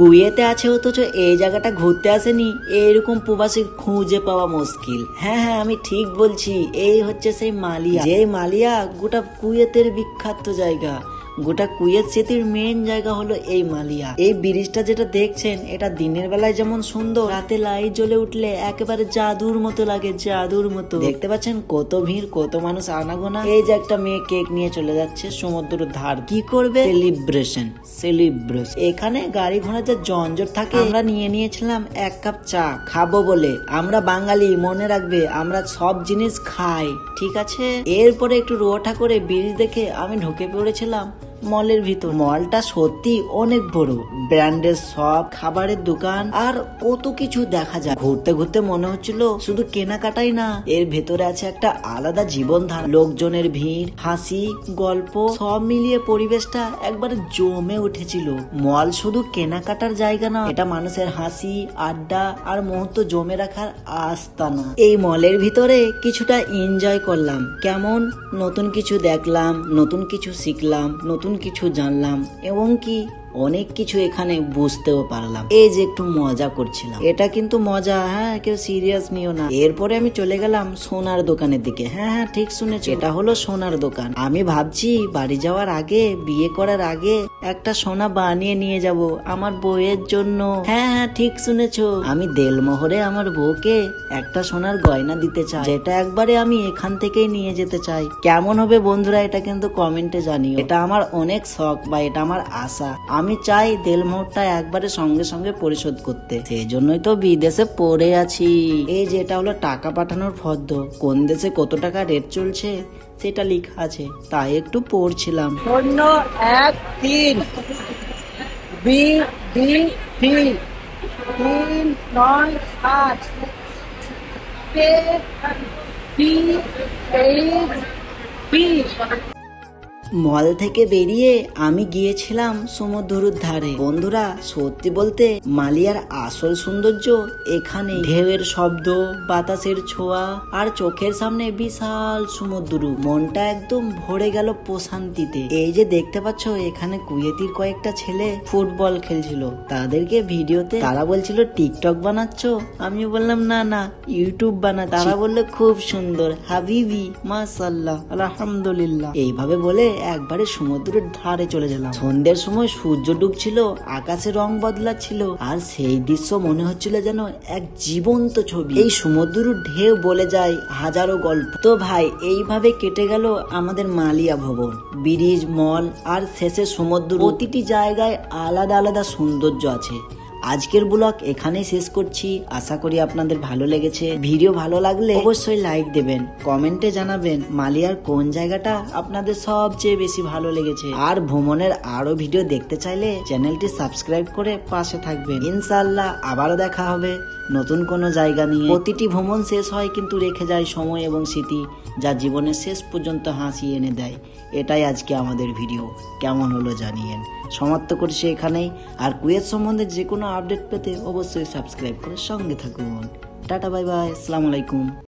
কুয়েতে আছে অথচ এই জায়গাটা ঘুরতে আসেনি। এরকম প্রবাসী খুঁজে পাওয়া মুশকিল। হ্যাঁ হ্যাঁ আমি ঠিক বলছি, এই হচ্ছে সেই মালিয়া। যে মালিয়া, গোটা কুয়েতের বিখ্যাত জায়গা। গোটা কুয়েত সিটির মেন জায়গা হলো এই মালিয়া। এই ব্রিজটা যেটা দেখছেন, এটা দিনের বেলায় যেমন সুন্দর, রাতে লাইট জ্বলে উঠলে একেবারে জাদুর মতো লাগে, জাদুর মতো। দেখতে পাচ্ছেন কত ভিড়, কত মানুষ আনাগোনা। এই যে একটা মেয়ে কেক নিয়ে চলে যাচ্ছে সমুদ্র ধার। কি করবে? সেলিব্রেশন সেলিব্রেশন এখানে গাড়ি ঘোড়া যে জঞ্জট থাকে, আমরা নিয়ে নিয়েছিলাম এক কাপ চা। খাব বলে। আমরা বাঙালি, মনে রাখবে, আমরা সব জিনিস খাই। ঠিক আছে? এরপরে একটু রোটা করে ব্রিজ দেখে আমি ঢুকে পড়েছিলাম। মলের ভিতর। মলটা সত্যি অনেক বড়। ব্র্যান্ডের সব খাবারের দোকান আর কত কিছু দেখা যায়। ঘুরতে ঘুরতে মনে হচ্ছিল শুধু কেনাকাটাই না, এর ভেতরে আছে একটা আলাদা জীবনধারা। লোকজনের ভিড়, হাসি, গল্প, সব মিলিয়ে পরিবেশটা একবার জমে উঠেছিল। মল শুধু কেনাকাটার জায়গা না, এটা মানুষের হাসি, আড্ডা আর মুহূর্ত জমে রাখার আস্তানা এই মলের ভিতরে কিছুটা এনজয় করলাম। কেমন? নতুন কিছু দেখলাম, নতুন কিছু শিখলাম, নতুন কিছু জানলাম এবং কি অনেক কিছু এখানে বুঝতেও পারলাম। এই যে একটু মজা করছিলাম। এটা কিন্তু মজা হ্যাঁ কেউ সিরিয়াস নিও না। এরপরে আমি চলে গেলাম সোনার দোকানের দিকে। হ্যাঁ হ্যাঁ ঠিক শুনেছি। এটা হলো সোনার দোকান। আমি ভাবছি বাড়ি যাওয়ার আগে, বিয়ে করার আগে একটা সোনা বানিয়ে নিয়ে যাব আমার বউয়ের জন্য। হ্যাঁ হ্যাঁ ঠিক শুনেছো। আমি দেলমোহরে আমার বউকে একটা সোনার গয়না দিতে চাই, যেটা একবারে আমি এখান থেকেই নিয়ে যেতে চাই। কেমন হবে বন্ধুরা, এটা কিন্তু কমেন্টে জানিও। এটা আমার অনেক শখ বা এটা আমার আশা। আমি চাই দেলমোহরটা একবারে সঙ্গে সঙ্গে পরিশোধ করতে। সেই জন্যই তো বিদেশে পড়ে আছি। এই যে, এটা হলো টাকা পাঠানোর ফর্দ। কোন দেশে কত টাকা রেট চলছে? সেটা লেখা আছে তাই একটু পড়ছিলাম। শূন্য, এক, তিন। বি ডি তিন তিন, নয়, সাত। পি এইচ পি মল থেকে বেরিয়ে আমি গিয়েছিলাম সমুদ্রর ধারে। বন্ধুরা সত্যি বলতে মালিয়ার আসল সৌন্দর্য এখানে। ঢেউয়ের শব্দ বাতাসের ছোঁয়া আর চোখের সামনে বিশাল সমুদ্র। মনটা একদম ভরে গেল প্রশান্তিতে। এই যে দেখতে পাচ্ছ এখানে কুয়েতির কয়েকটা ছেলে ফুটবল খেলছিল। তাদেরকে ভিডিওতে তারা বলছিল টিকটক বানাচ্ছ? আমি বললাম না না ইউটিউব বানা তারা বলল খুব সুন্দর হাবিবি মাসাল্লাহ আলহামদুলিল্লাহ। এইভাবে বলে একবারে সমুদ্রের ধারে চলে গেলাম সন্ধ্যের সময় সূর্য ডুবছিল, আকাশে রং বদলাচ্ছিল, আর সেই দৃশ্য মনে হচ্ছিল যেন এক জীবন্ত ছবি। এই সমুদ্র ঢেউ বলে যায় হাজারো গল্প। তো ভাই, এইভাবে কেটে গেল আমাদের মালিয়া ভবন। ব্রিজ, মল, আর শেষে সমুদ্র। প্রতিটি জায়গায় আলাদা আলাদা সৌন্দর্য আছে। আজকের ব্লগ এখানেই শেষ করছি। আশা করি আপনাদের ভালো লেগেছে। ভিডিও ভালো লাগলে অবশ্যই লাইক দেবেন, কমেন্টে জানাবেন মালিয়ার কোন জায়গাটা আপনাদের সবচেয়ে বেশি ভালো লেগেছে। আর ভ্রমণের আরও ভিডিও দেখতে চাইলে চ্যানেলটি সাবস্ক্রাইব করে পাশে থাকবেন। ইনশাল্লাহ আবারও দেখা হবে। নতুন কোনো জায়গা নিয়ে। প্রতিটি ভ্রমণ শেষ হয় কিন্তু রেখে যায় সময় এবং স্মৃতি, যা জীবনের শেষ পর্যন্ত হাসি এনে দেয়। এটাই আজকে আমাদের ভিডিও। কেমন হলো জানিয়েন। সমাপ্ত করছি এখানেই। আর কুয়েত সম্বন্ধে যে কোনো আপডেট পেতে অবশ্যই সাবস্ক্রাইব করে সঙ্গে থাকুন। Tata, bye bye. আসসালামু আলাইকুম।